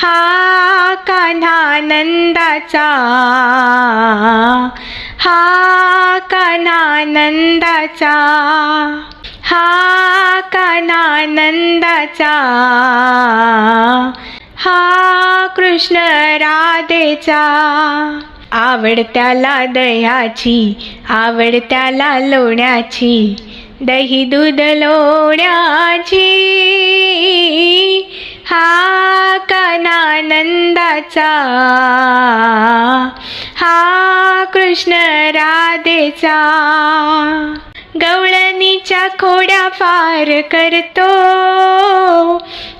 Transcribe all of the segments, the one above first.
हा कान्हानंदाचा. हा कान्हानंदाचा. हा कान्हानंदाचा. हा कृष्ण राधेचा. आवडत्याला दह्याची आवडत्याला लोण्याची दही दूध लोण्याची. हा आनंदाचा. हा कृष्ण राधेचा. गवळणीच्या खोड्या फार करतो.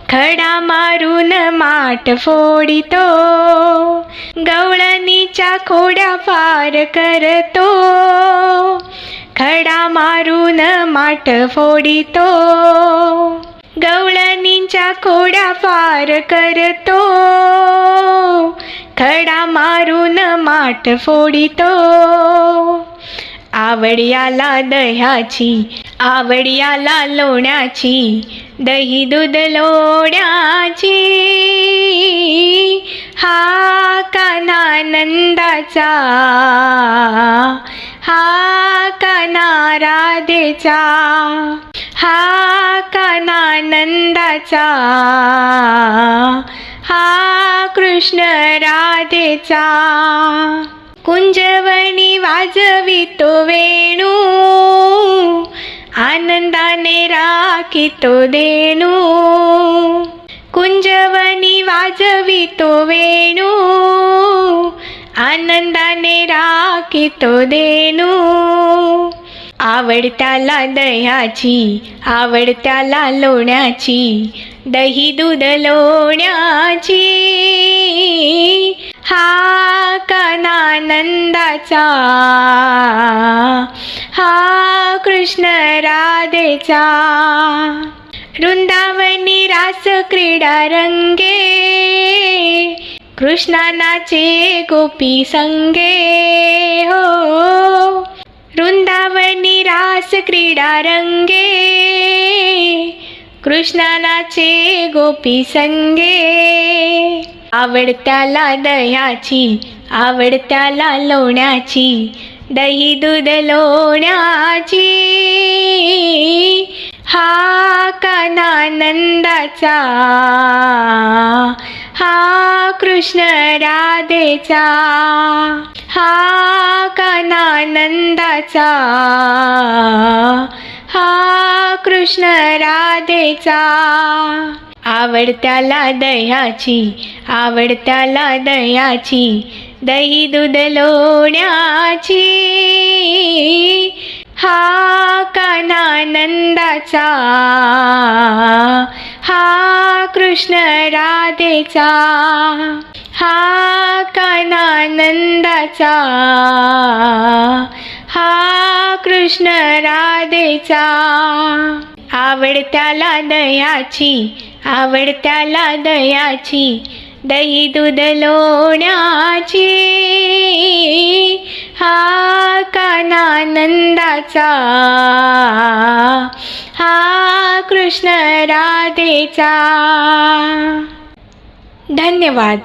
खडा मारून माठ फोडितो. गवळणीच्या खोड्या फार करतो. खडा मारून माठ फोडितो. खोड्या फार करतो. खडा मारून माठ फोडितो. आवडियाला दह्याची आवडियाला लोण्याची दही दूध लोण्याची. हा कानानंदाचा हा काना राधेचा हा कानानंदाचा हा कृष्ण राधेचा. कुंजवणी वाजवितो वेणू. आनंदाने राखितो देणू. कुंजवणी वाजवितो वेणू. आनंदाने राखितो देणू. आवडत्याला दह्याची आवडत्याला लोण्याची दही दूध लोण्याची. हा कानानंदाचा हा कृष्ण राधेचा. वृंदावनी रास क्रीडा रंगे कृष्णानाचे गोपी संगे हो. वृंदावनी रंगे कृष्णानाचे गोपी संगे. आवडत्याला दह्याची आवडत्याला लोण्याची दही दूध लोण्याची. हा कानानंदाचा हा कृष्ण राधेचा हा कानानंदाचा हा कृष्ण राधेचा. आवडत्याला दह्याची आवडत्याला दह्याची दही दूध लोण्याची हा कानानंदाचा. कृष्ण राधेचा. हा कानानंदाचा. हा कृष्ण राधेचा. आवडत्याला दयाची आवडत्याला दयाची दही दूध लोण्याची. हा कानानंदाचा. कृष्ण राधेचा. धन्यवाद.